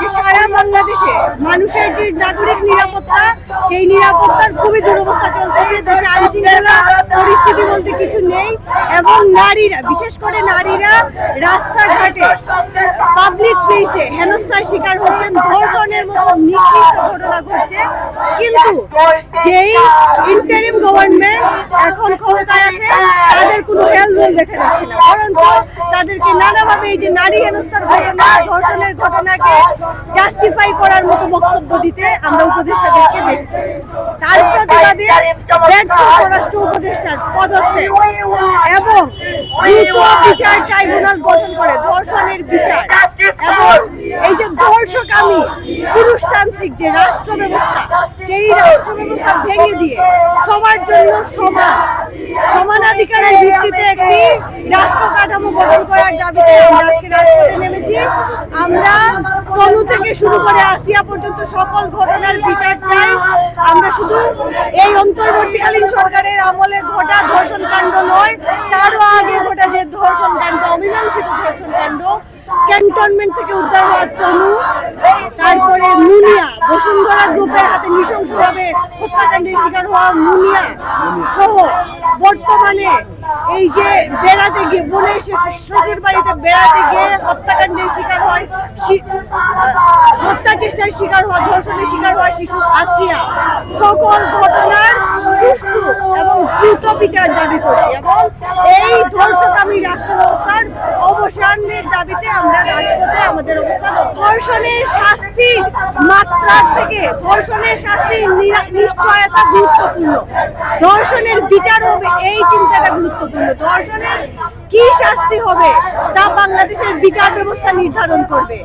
যে সারা বাংলাদেশে মানুষের যে নাগরিক নিরাপত্তা, সেই নিরাপত্তার খুবই দুরবস্থা চলতেছে, দেশে আইন শৃঙ্খলা পরিস্থিতি বলতে কিছু নেই, এবং নারীরা, বিশেষ করে নারীরা রাস্তাঘাটে পাবলিক প্লেসে হেনস্থার শিকার হচ্ছেন, ধর্ষণের মতো নিকৃষ্ট ঘটনা ঘটছে। কিন্তু যেই ইন্টারিম গভর্নমেন্ট এখন ক্ষমতায় আছে, তাদের কোনো হেলদোল দেখা যাচ্ছে না বরঞ্চ তাদেরকে নানাভাবে এই যে নারী হেনস্থার ঘটনা, ধর্ষণের ঘটনাকে জাস্টিফাই করার মতো বক্তব্য দিতে আমরা উপদেষ্টাদেরকে দেখছি। তার প্রতিবাদে ব্যর্থ স্বরাষ্ট্র উপদেষ্টার পদত্যাগ এবং দ্রুত বিচার ট্রাইব্যুনাল গঠন করে ধর্ষণের বিচার এবং এই যে ধর্ষকামী পুরুষতান্ত্রিক যে রাষ্ট্র ব্যবস্থা সেই রাষ্ট্র ব্যবস্থা ভেঙে দিয়ে সবার জন্য সমান সমানাধিকারের ভিত্তিতে একটি রাষ্ট্র কাঠামো গঠন করার দাবিতে আমরা আজকে রাজপথে নেমেছি। আমরা তনু থেকে শুরু করে আসিয়া পর্যন্ত সকল ঘটনার বিচার চাই। আমরা শুধু এই অন্তর্বর্তীকালীন সরকারের আমলে ঘটা ধর্ষণ কাণ্ড নয়, তারও আগে ঘটা যে ধর্ষণ কাণ্ড, অমীমাংসিত ধর্ষণ কাণ্ড, ক্যান্টনমেন্ট থেকে উদ্ধার হওয়া তনু, তারপরে মুনিয়া, বসুন্ধরা গ্রুপের হাতে নৃশংসভাবে হত্যাকাণ্ডের শিকার হওয়া মুনিয়া সহ বর্তমানে এই যে বেড়াতে গিয়ে বোনের শ্বশুর বাড়িতে বেড়াতে গিয়ে হত্যাকাণ্ডের শিকার হয় হত্যা চেষ্টার শিকার হওয়া, ধর্ষণের শিকার হওয়া শিশু আসিয়া সকল ঘটনার সুষ্ঠু এবং দ্রুত বিচার দাবি করছি এবং এই ধর্ষকামী রাষ্ট্র ব্যবস্থার অবসানের দাবিতে আমরা রাজপথে আমাদের অবস্থান ধর্ষণের শাস্তির মাত্রা থেকে, ধর্ষণের শাস্তির নিশ্চয়তা গুরুত্বপূর্ণ। ধর্ষণের বিচার হবে, এই চিন্তাটা গুরুত্বপূর্ণ। ধর্ষণের কি শাস্তি হবে, তা বাংলাদেশের বিচার ব্যবস্থা নির্ধারণ করবে।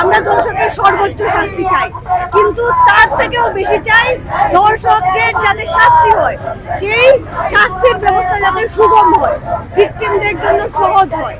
আমরা ধর্ষকের সর্বোচ্চ শাস্তি চাই, কিন্তু তার থেকেও বেশি চাই ধর্ষকের যাতে শাস্তি হয়, সেই শাস্তির ব্যবস্থা যাতে সুগম হয়, ভিকটিমদের জন্য সহজ হয়।